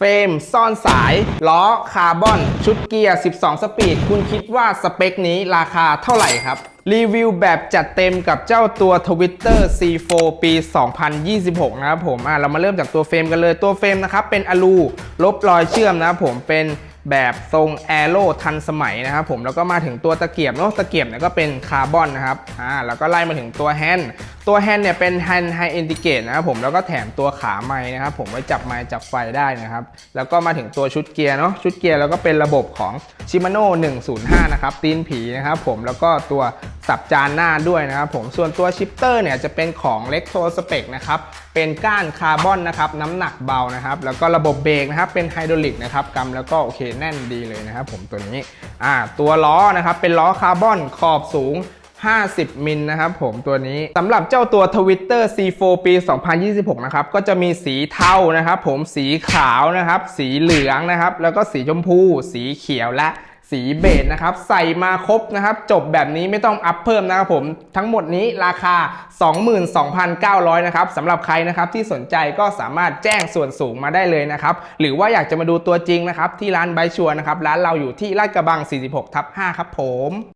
เฟรมซ่อนสาย ล้อคาร์บอน ชุดเกียร์ 12 สปีด คุณคิดว่าสเปคนี้ราคาเท่าไหร่ครับ รีวิวแบบจัดเต็มกับเจ้าตัว Twitter C4 ปี 2026 นะครับผมอะเรามาเริ่มจากตัวเฟรมกันเลยตัวเฟรมนะครับ เป็นอลูลบรอยเชื่อมนะครับผมเป็นแบบทรงแอโร่ทันสมัยนะครับผมแล้วก็มาถึงตัวตะเกียบเนาะตะเกียบเนี่ยก็เป็นคาร์บอนนะครับอ่าแล้วก็ไล่มาถึงตัวแฮนด์ ตัวแฮนด์เนี่ยเป็นแฮนด์ไฮเอนดิเกตนะครับผมแล้วก็แถมตัวขาไม้นะครับผมไว้จับไม้จับไฟได้นะครับ แล้วก็มาถึงตัวชุดเกียร์เนาะชุดเกียร์แล้วก็เป็นระบบของ Shimano 105 นะครับตีนผีนะครับผมแล้วก็ตัวสับจานหน้าด้วยนะครับผมส่วนตัวชิปเตอร์เนี่ยจะเป็นของเล็กโทสเปกนะครับเป็นก้านคาร์บอนนะครับน้ำหนักเบานะครับแล้วก็ระบบเบรกนะครับเป็นไฮดรอลิกนะครับกำแล้วก็โอเคแน่นดีเลยนะครับผมตัวนี้อ่าตัวล้อนะครับเป็นล้อคาร์บอนขอบสูง 50 มิลนะครับผมตัวนี้สำหรับเจ้าตัว Twitter C4 ปี 2026 นะครับ ก็จะมีสีเทานะครับผมสีขาวนะครับ สีเหลืองนะครับ แล้วก็สีชมพู สีเขียวและสีเบจนะครับ ใส่มาครบนะครับ จบแบบนี้ไม่ต้องอัพเพิ่มนะครับผมทั้งหมดนี้ราคา 22,900 นะครับสำหรับใครนะครับที่สนใจก็สามารถแจ้งส่วนสูงมาได้เลยนะครับ หรือว่าอยากจะมาดูตัวจริงนะครับ ที่ร้านไบชัวนะครับ ร้านเราอยู่ที่ลาดกระบัง 46ทับ5ครับผม